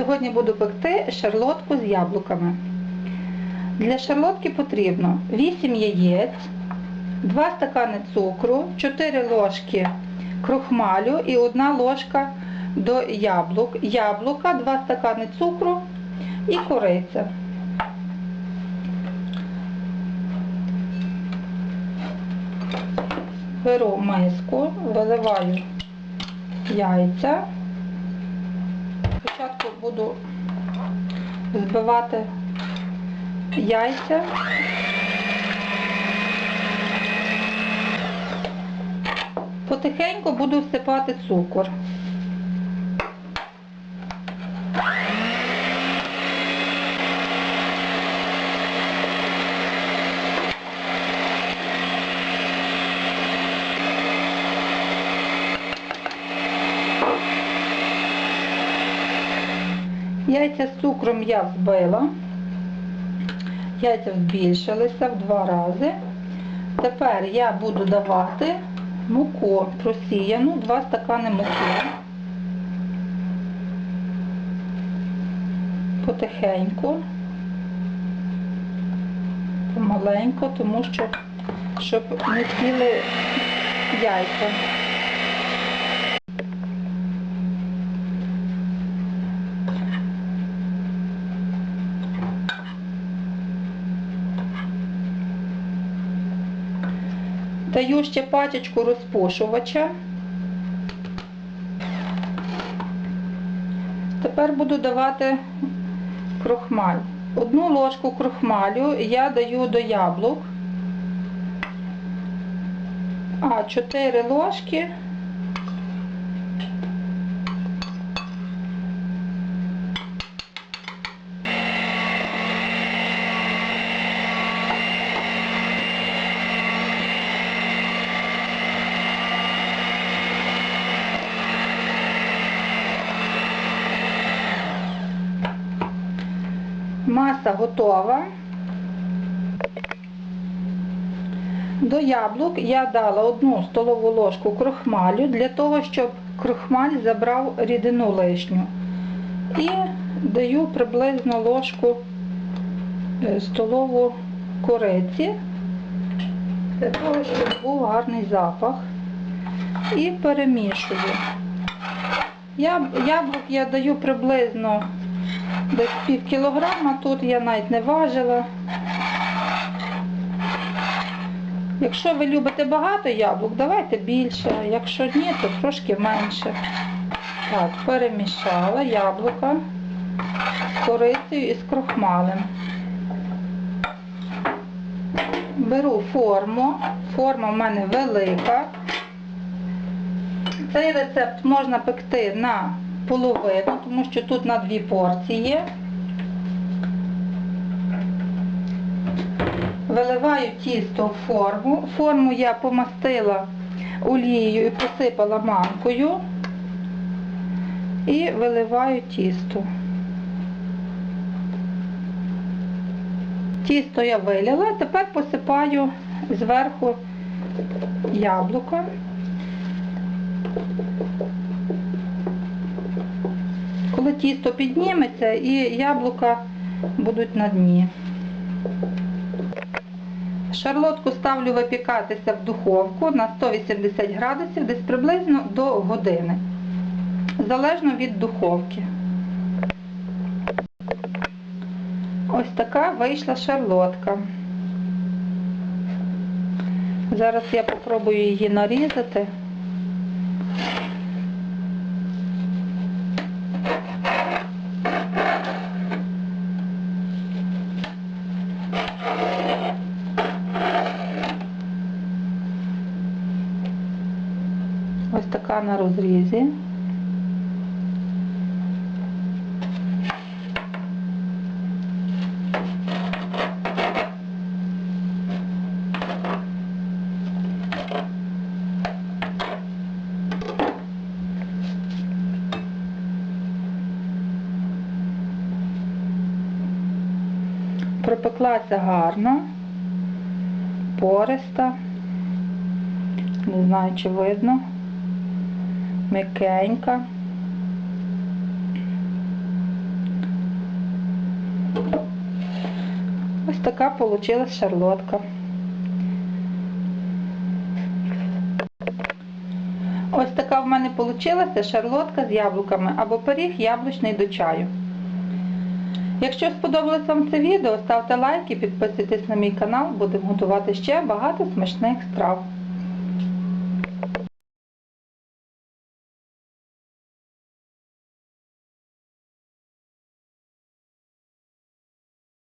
Сьогодні буду пекти шарлотку з яблуками. Для шарлотки потрібно 8 яєць, 2 стакани цукру, 4 ложки крохмалю і 1 ложка до яблук. Яблука, 2 стакани цукру і кориця. Беру миску, виливаю яйця. Спочатку буду збивати яйця. Потихеньку буду всипати цукор. Яйця з цукром я взбила. Яйця збільшилися в два рази. Тепер я буду давати муку просіяну, 2 стакани муки. Потихеньку, помаленьку, тому що щоб не сіли яйця. Даю ще пачечку розпошувача. Тепер буду давати крохмаль. Одну ложку крохмалю я даю до яблук, а 4 ложки Маса готова. До яблук я дала одну столову ложку крохмалю для того, щоб крохмаль забрав рідину лишню. І даю приблизно ложку е, столову кориці, для того, щоб був гарний запах. І перемішую. Яблук я даю приблизно десь пів кілограма, тут я навіть не важила. Якщо ви любите багато яблук, давайте більше, якщо ні, то трошки менше. Так, перемішала яблука з корицею і з крохмалем. Беру форму, форма в мене велика. Цей рецепт можна пекти на половину, тому що тут на дві порції. Виливаю тісто в форму. Форму я помастила олією і посипала манкою. І виливаю тісто. Тісто я вилила, тепер посипаю зверху яблука. Коли тісто підніметься і яблука будуть на дні. Шарлотку ставлю випікатися в духовку на 180 градусів десь приблизно до години. Залежно від духовки. Ось така вийшла шарлотка. Зараз я попробую її нарізати. Така на розрізі. Пропеклася гарно, пориста. Не знаю, чи видно. Микенька. Ось така вийшла шарлотка. Ось така в мене вийшла шарлотка з яблуками або пиріг яблучний до чаю. Якщо сподобалось вам це відео, ставте лайк і підписуйтесь на мій канал, будемо готувати ще багато смачних страв.